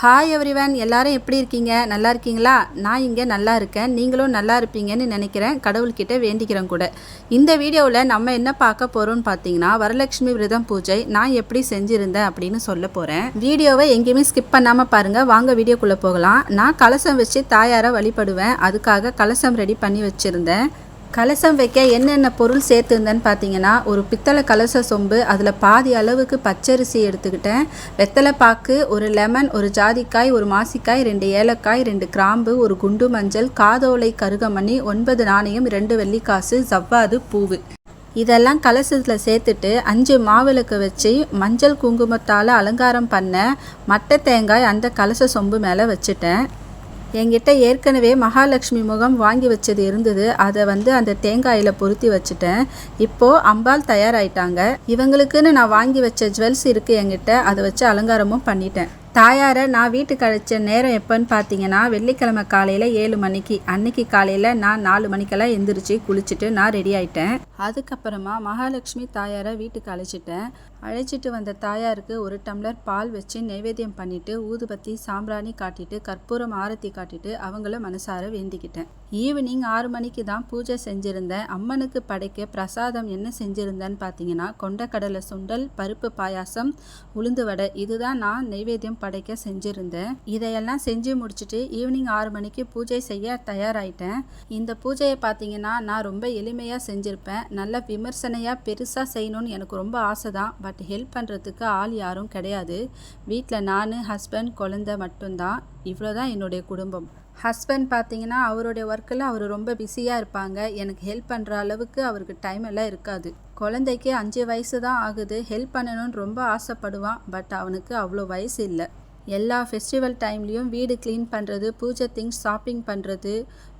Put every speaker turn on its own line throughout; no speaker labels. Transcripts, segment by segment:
hi everyone எல்லாரும் எப்படி இருக்கீங்க நல்லா இருக்கீங்களா நான் இங்கே நல்லா இருக்கேன் நீங்களும் நல்லா இருப்பீங்கன்னு நினைக்கிறேன் கடவுள்கிட்ட வேண்டிக்கிறேன் கூட இந்த வீடியோவில் நம்ம என்ன பார்க்க போகிறோம்னு பார்த்தீங்கன்னா வரலட்சுமி விரதம் பூஜை நான் எப்படி செஞ்சுருந்தேன் அப்படின்னு சொல்ல போகிறேன் வீடியோவை எங்கேயுமே ஸ்கிப் பண்ணாமல் பாருங்கள் வாங்க வீடியோக்குள்ளே போகலாம் நான் கலசம் வச்சு தாயாரை வழிபடுவேன் அதுக்காக கலசம் ரெடி பண்ணி வச்சுருந்தேன் கலசம் வைக்க என்னென்ன பொருள் சேர்த்துருந்தேன்னு பார்த்தீங்கன்னா ஒரு பித்தளை கலச சொம்பு அதில் பாதி அளவுக்கு பச்சரிசி எடுத்துக்கிட்டேன் வெத்தலை பாக்கு ஒரு லெமன் ஒரு ஜாதிக்காய் ஒரு மாசிக்காய் ரெண்டு ஏலக்காய் ரெண்டு கிராம்பு ஒரு குண்டு மஞ்சள் காதோலை கருகமணி ஒன்பது நாணயம் ரெண்டு வெள்ளிக்காசு ஜவ்வாது பூவு இதெல்லாம் கலசத்தில் சேர்த்துட்டு அஞ்சு மாவிளக்கு வச்சு மஞ்சள் குங்குமத்தால் அலங்காரம் பண்ண மட்டை தேங்காய் அந்த கலச சொம்பு மேலே வச்சுட்டேன் என்கிட்ட ஏற்கனவே மகாலட்சுமி முகம் வாங்கி வச்சது இருந்தது அதை வந்து அந்த தேங்காயில் பொருத்தி வச்சுட்டேன் இப்போது அம்பாள் தயாராயிட்டாங்க இவங்களுக்குன்னு நான் வாங்கி வச்ச ஜுவல்ஸ் இருக்குது என்கிட்ட அதை வச்சு அலங்காரமும் பண்ணிட்டேன் தாயாரை நான் வீட்டுக்கு அழைச்ச நேரம் எப்போன்னு பார்த்தீங்கன்னா வெள்ளிக்கிழமை காலையில் ஏழு மணிக்கு அன்னைக்கு காலையில் நான் நாலு மணிக்கெல்லாம் எந்திரிச்சு குளிச்சுட்டு நான் ரெடி ஆயிட்டேன் அதுக்கப்புறமா மகாலட்சுமி தாயாரை வீட்டுக்கு அழைச்சிட்டேன் அழைச்சிட்டு வந்த தாயாருக்கு ஒரு டம்ளர் பால் வச்சு நைவேத்தியம் பண்ணிட்டு ஊதுபத்தி சாம்பிராணி காட்டிட்டு கற்பூரம் ஆரத்தி காட்டிட்டு அவங்கள மனசார வேண்டிக்கிட்டேன் ஈவினிங் ஆறு மணிக்கு தான் பூஜை செஞ்சுருந்தேன் அம்மனுக்கு படைக்க பிரசாதம் என்ன செஞ்சுருந்தேன்னு பார்த்தீங்கன்னா கொண்டக்கடலை சுண்டல் பருப்பு பாயாசம் உளுந்து வடை இதுதான் நான் நைவேத்தியம் படைக்க செஞ்சுருந்தேன் இதையெல்லாம் செஞ்சு முடிச்சுட்டு ஈவினிங் ஆறு மணிக்கு பூஜை செய்ய தயாராயிட்டேன் இந்த பூஜையை பார்த்தீங்கன்னா நான் ரொம்ப எளிமையாக செஞ்சுருப்பேன் நல்ல விமர்சனையாக பெருசாக செய்யணும்னு எனக்கு ரொம்ப ஆசை தான் பட் பட் ஹெல்ப் பண்ணுறதுக்கு ஆள் யாரும் கிடையாது வீட்டில் நான் ஹஸ்பண்ட் குழந்த மட்டும்தான் இவ்வளோ தான் என்னுடைய குடும்பம் ஹஸ்பண்ட் பார்த்தீங்கன்னா அவருடைய ஒர்க்கில் அவர் ரொம்ப பிஸியாக இருப்பாங்க எனக்கு ஹெல்ப் பண்ணுற அளவுக்கு அவருக்கு டைம் எல்லாம் இருக்காது குழந்தைக்கு அஞ்சு வயசு தான் ஆகுது ஹெல்ப் பண்ணணும்னு ரொம்ப ஆசைப்படுவான் பட் அவனுக்கு அவ்வளோ வயசு இல்லை எல்லா ஃபெஸ்டிவல் டைம்லேயும் வீடு க்ளீன் பண்ணுறது பூஜை திங்ஸ் ஷாப்பிங் பண்ணுறது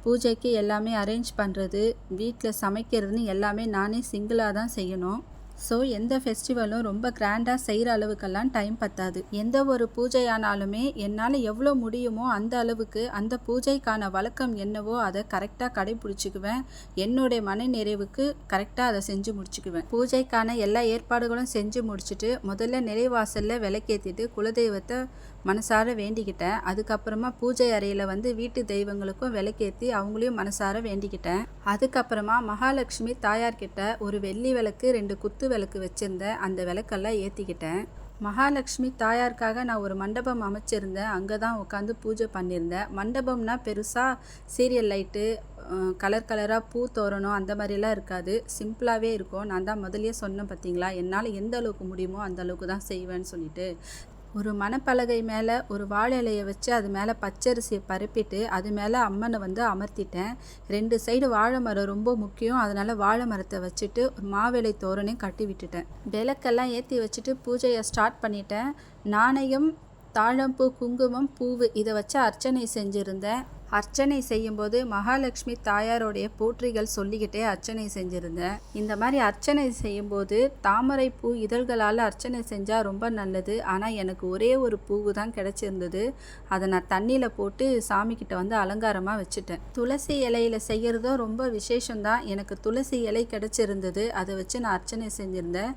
பூஜைக்கு எல்லாமே அரேஞ்ச் பண்ணுறது வீட்டில் சமைக்கிறதுன்னு எல்லாமே நானே சிங்கிளாக தான் செய்யணும் ஸோ எந்த ஃபெஸ்டிவலும் ரொம்ப கிராண்டாக செய்கிற அளவுக்கெல்லாம் டைம் பத்தாது எந்த ஒரு பூஜையானாலுமே என்னால் எவ்வளோ முடியுமோ அந்த அளவுக்கு அந்த பூஜைக்கான வழக்கம் என்னவோ அதை கரெக்டாக கடைபிடிச்சிக்குவேன் என்னுடைய மன நிறைவுக்கு கரெக்டாக அதை செஞ்சு முடிச்சுக்குவேன் பூஜைக்கான எல்லா ஏற்பாடுகளும் செஞ்சு முடிச்சுட்டு முதல்ல நிறைவாசலில் விளக்கேற்றிட்டு குலதெய்வத்தை மனசார வேண்டிக்கிட்டேன் அதுக்கப்புறமா பூஜை அறையில் வந்து வீட்டு தெய்வங்களுக்கும் விளக்கேற்றி அவங்களையும் மனசார வேண்டிக்கிட்டேன் அதுக்கப்புறமா மகாலட்சுமி தாயார்கிட்ட ஒரு வெள்ளி விளக்கு ரெண்டு குத்து விளக்கு வச்சிருந்த அந்த விளக்கெல்லாம் ஏற்றிக்கிட்டேன் மகாலட்சுமி தாயாருக்காக நான் ஒரு மண்டபம் அமைச்சிருந்தேன் அங்கே தான் உட்காந்து பூஜை பண்ணியிருந்தேன் மண்டபம்னா பெருசாக சீரியல் லைட்டு கலர் கலராக பூ தோரணும் அந்த மாதிரிலாம் இருக்காது சிம்பிளாகவே இருக்கும் நான் தான் முதலியே சொன்னேன் பார்த்தீங்களா என்னால் எந்த அளவுக்கு முடியுமோ அந்த அளவுக்கு தான் செய்வேன்னு சொல்லிட்டு ஒரு மணப்பலகை மேலே ஒரு வாழை இலையை வச்சு அது மேலே பச்சரிசியை பரப்பிட்டு அது மேலே அம்மனை வந்து அமர்த்திட்டேன் ரெண்டு சைடு வாழை மரம் ரொம்ப முக்கியம் அதனால் வாழை மரத்தை வச்சுட்டு ஒரு மாவிலை தோரணையும் கட்டி விட்டுட்டேன் விளக்கெல்லாம் ஏற்றி வச்சுட்டு பூஜையை ஸ்டார்ட் பண்ணிட்டேன் நாணயம் தாழம்பூ குங்குமம் பூவு இதை வச்சு அர்ச்சனை செஞ்சுருந்தேன் அர்ச்சனை செய்யும்போது மகாலட்சுமி தாயாரோடைய போற்றிகள் சொல்லிக்கிட்டே அர்ச்சனை செஞ்சுருந்தேன் இந்த மாதிரி அர்ச்சனை செய்யும்போது தாமரை பூ இதழ்களால் அர்ச்சனை செஞ்சால் ரொம்ப நல்லது ஆனால் எனக்கு ஒரே ஒரு பூவு தான் கிடச்சிருந்தது அதை நான் தண்ணியில் போட்டு சாமிக்கிட்ட வந்து அலங்காரமாக வச்சுட்டேன் துளசி இலையில் செய்கிறதும் ரொம்ப விசேஷம்தான் எனக்கு துளசி இலை கிடச்சிருந்தது அதை வச்சு நான் அர்ச்சனை செஞ்சுருந்தேன்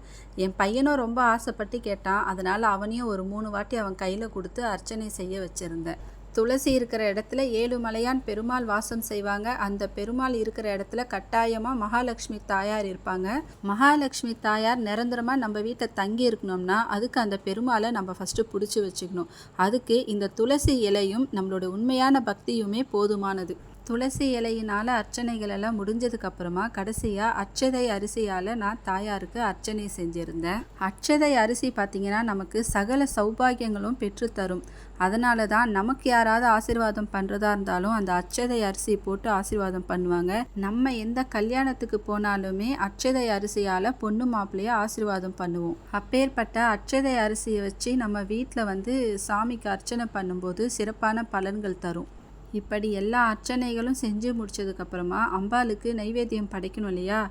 என் பையனும் ரொம்ப ஆசைப்பட்டு கேட்டான் அதனால் அவனையும் ஒரு மூணு வாட்டி அவன் கையில் கொடுத்து அர்ச்சனை செய்ய வச்சுருந்தேன் துளசி இருக்கிற இடத்துல ஏழுமலையான் பெருமாள் வாசம் செய்வாங்க அந்த பெருமாள் இருக்கிற இடத்துல கட்டாயமாக மகாலட்சுமி தாயார் இருப்பாங்க மகாலட்சுமி தாயார் நிரந்தரமாக நம்ம வீட்டை தங்கி இருக்கணும்னா அதுக்கு அந்த பெருமாளை நம்ம ஃபஸ்ட்டு பிடிச்சி வச்சுக்கணும் அதுக்கு இந்த துளசி இலையும் நம்மளோட உண்மையான பக்தியுமே போதுமானது துளசி இலையினால் அர்ச்சனைகள் முடிஞ்சதுக்கு முடிஞ்சதுக்கப்புறமா கடைசியாக அச்சதை அரிசியால் நான் தாயாருக்கு அர்ச்சனை செஞ்சுருந்தேன் அச்சதை அரிசி பார்த்திங்கன்னா நமக்கு சகல சௌபாகியங்களும் பெற்றுத்தரும் அதனால தான் நமக்கு யாராவது ஆசீர்வாதம் பண்ணுறதா இருந்தாலும் அந்த அச்சதை அரிசி போட்டு ஆசீர்வாதம் பண்ணுவாங்க நம்ம எந்த கல்யாணத்துக்கு போனாலுமே அச்சதை அரிசியால் பொண்ணு மாப்பிள்ளையை ஆசீர்வாதம் பண்ணுவோம் அப்பேற்பட்ட அச்சதை அரிசியை வச்சு நம்ம வீட்டில் வந்து சாமிக்கு அர்ச்சனை பண்ணும்போது சிறப்பான பலன்கள் தரும் இப்படி எல்லா அர்ச்சனைகளும் செஞ்சு முடிச்சதுக்கப்புறமா அம்பாளுக்கு நைவேத்தியம் படைக்கணும் இல்லையா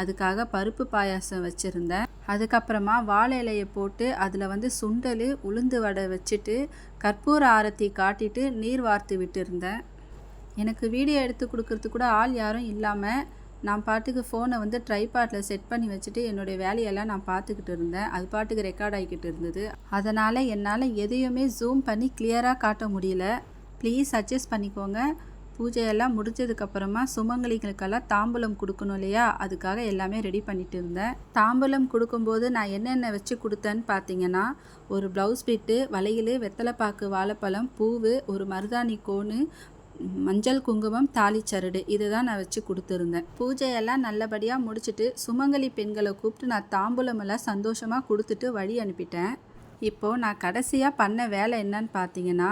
அதுக்காக பருப்பு பாயாசம் வச்சுருந்தேன் அதுக்கப்புறமா வாழை இலையை போட்டு அதில் வந்து சுண்டல் உளுந்து வடை வச்சுட்டு கற்பூர ஆரத்தி காட்டிட்டு நீர் வார்த்து விட்டுருந்தேன் எனக்கு வீடியோ எடுத்து கொடுக்கறது கூட ஆள் யாரும் இல்லாமல் நான் பாட்டுக்கு ஃபோனை வந்து ட்ரைபாட்டில் செட் பண்ணி வச்சுட்டு என்னுடைய வேலையெல்லாம் நான் பார்த்துக்கிட்டு இருந்தேன் அது பாட்டுக்கு ரெக்கார்ட் ஆகிக்கிட்டு இருந்தது அதனால் என்னால் எதையுமே ஜூம் பண்ணி கிளியராக காட்ட முடியல ப்ளீஸ் அட்ஜஸ்ட் பண்ணிக்கோங்க பூஜையெல்லாம் முடிஞ்சதுக்கப்புறமா சுமங்கலிகளுக்கெல்லாம் தாம்பூலம் கொடுக்கணும் இல்லையா அதுக்காக எல்லாமே ரெடி பண்ணிட்டு இருந்தேன் தாம்பூலம் கொடுக்கும்போது நான் என்னென்ன வச்சு கொடுத்தேன்னு பார்த்தீங்கன்னா ஒரு ப்ளவுஸ் பிட்டு வளையல் வெத்தலைப்பாக்கு வாழைப்பழம் பூவு ஒரு மருதாணி கோணு மஞ்சள் குங்குமம் தாலி சரடு இதை தான் நான் வச்சு கொடுத்துருந்தேன் பூஜையெல்லாம் நல்லபடியாக முடிச்சுட்டு சுமங்கலி பெண்களை கூப்பிட்டு நான் தாம்பூலமெல்லாம் சந்தோஷமாக கொடுத்துட்டு வழி அனுப்பிட்டேன் இப்போது நான் கடைசியாக பண்ண வேலை என்னன்னு பார்த்தீங்கன்னா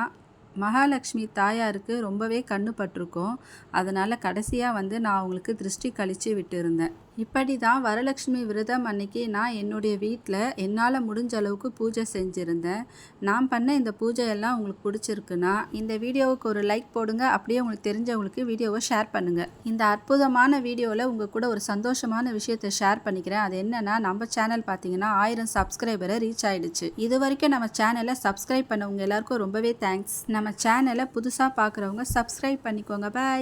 மகாலட்சுமி தாயாருக்கு ரொம்பவே கண்ணு பட்டிருக்கும் அதனால் கடைசியாக வந்து நான் அவங்களுக்கு திருஷ்டி கழித்து விட்டுருந்தேன் இப்படி தான் வரலட்சுமி விரதம் அன்னைக்கு நான் என்னுடைய வீட்டில் என்னால் முடிஞ்ச அளவுக்கு பூஜை செஞ்சுருந்தேன் நான் பண்ண இந்த பூஜையெல்லாம் உங்களுக்கு பிடிச்சிருக்குன்னா இந்த வீடியோவுக்கு ஒரு லைக் போடுங்க அப்படியே உங்களுக்கு தெரிஞ்சவங்களுக்கு வீடியோவை ஷேர் பண்ணுங்கள் இந்த அற்புதமான வீடியோவில் உங்கள் கூட ஒரு சந்தோஷமான விஷயத்தை ஷேர் பண்ணிக்கிறேன் அது என்னென்னா நம்ம சேனல் பார்த்தீங்கன்னா ஆயிரம் சப்ஸ்கிரைபரை ரீச் ஆகிடுச்சு இது வரைக்கும் நம்ம சேனலை சப்ஸ்கிரைப் பண்ணவங்க எல்லாருக்கும் ரொம்பவே தேங்க்ஸ் நம்ம சேனலை புதுசாக பார்க்குறவங்க சப்ஸ்கிரைப் பண்ணிக்கோங்க பாய்